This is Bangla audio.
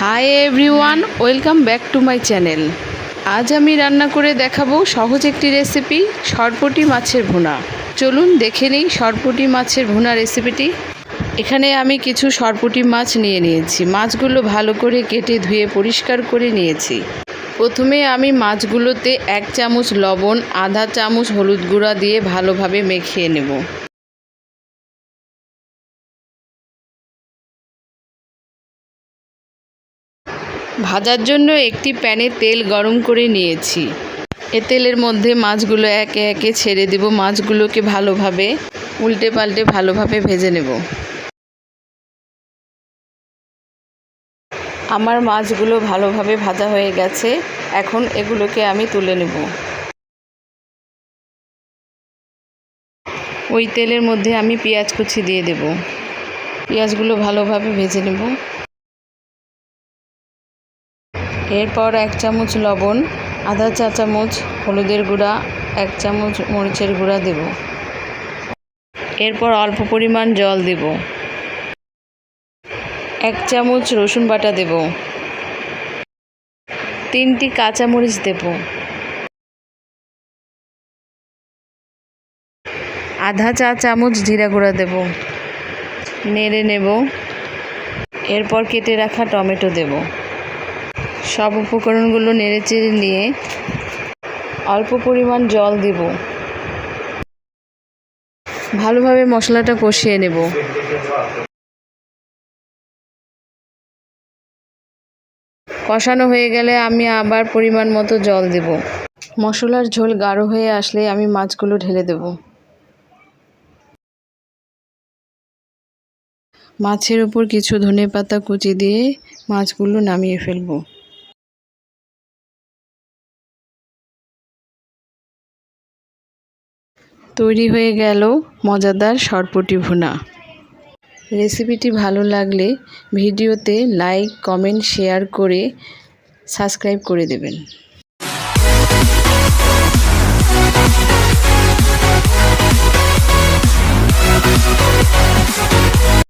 Hi everyone welcome back to my channel আজ আমি রান্না করে দেখাবো সহজ একটি রেসিপি সরপটি মাছের ভুনা। চলুন দেখে নিই সরপটি মাছের ভুনা রেসিপিটি এখানে আমি কিছু সরপুটি মাছ নিয়ে নিয়েছি। মাছগুলো ভালো করে কেটে ধুয়ে পরিষ্কার করে নিয়েছি। প্রথমে আমি মাছগুলোতে এক চামচ লবণ, আধা চামচ হলুদ গুঁড়া দিয়ে ভালোভাবে মেখিয়ে নেব। ভাজার জন্য একটি প্যানে তেল গরম করে নিয়েছি। এ তেলের মধ্যে মাছগুলো একে একে ছেড়ে দেব। মাছগুলোকে ভালোভাবে উল্টে পাল্টে ভালোভাবে ভেজে নেব। আমার মাছগুলো ভালোভাবে ভাজা হয়ে গেছে। এখন এগুলোকে আমি তুলে নেব। ওই তেলের মধ্যে আমি পেঁয়াজ কুচি দিয়ে দেব। পেঁয়াজগুলো ভালোভাবে ভেজে নেব। এরপর এক চামচ লবণ, আধা চা চামচ হলুদের গুঁড়া, এক চামচ মরিচের গুঁড়া দেব। এরপর অল্প পরিমাণ জল দেব। এক চামচ রসুন বাটা দেব। তিনটি কাঁচামরিচ দেব। আধা চা চামচ জিরা গুঁড়া দেব। নেড়ে নেব। এরপর কেটে রাখা টমেটো দেব। সব উপকরণগুলো নেড়েচেড়ে নিয়ে অল্প পরিমাণ জল দেব। ভালোভাবে মশলাটা কষিয়ে নেব। কষানো হয়ে গেলে আমি আবার পরিমাণ মতো জল দেব। মশলার ঝোল গাঢ় হয়ে আসলে আমি মাছগুলো ঢেলে দেব। মাছের উপর কিছু ধনে পাতা কুচি দিয়ে মাছগুলো নামিয়ে ফেলব। তৈরি হয়ে গেল মজাদার সরপটি ভুনা। রেসিপিটি ভালো লাগলে ভিডিওতে লাইক, কমেন্ট, শেয়ার করে সাবস্ক্রাইব করে দেবেন।